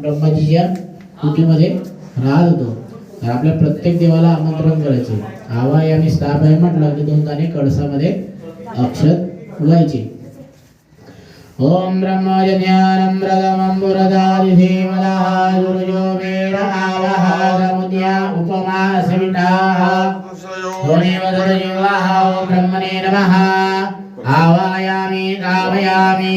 ब्रह्माजीच्या कृतीमध्ये राहत होतो तर आपल्या प्रत्येक देवाला आमंत्रण करायचे आवा आणि स्ताप आहे म्हटलं की दोन ताने कळसामध्ये अक्षर उगायचे ओम ब्रह्मज्ञानम रदमंबुरदादिधीमलाहारुजो वेदावहारमुद्या उपमासविटाः ओम ब्रह्मणे नमः आवायामि रामयामि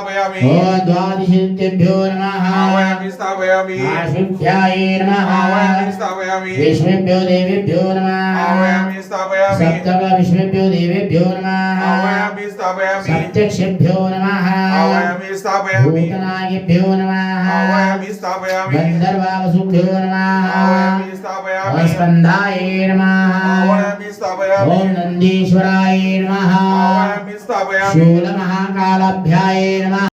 स्थापयामि ॐ द्वादशेभ्यो नमः आवयामि स्थापयामि आशिभ्याय नमः आवयामि स्थापयामि विष्णुभ्यो देवेभ्यो नमः आवयामि सप्तविष्णुभ्यो देवेभ्यो नमः सत्यक्षेभ्यो नमः भूतनायेभ्यो नमः गन्धर्वावसुभ्यो नमः स्कन्धाय नमः ॐ नन्दीश्वराय नमः शूलमहाकालाभ्याय नमः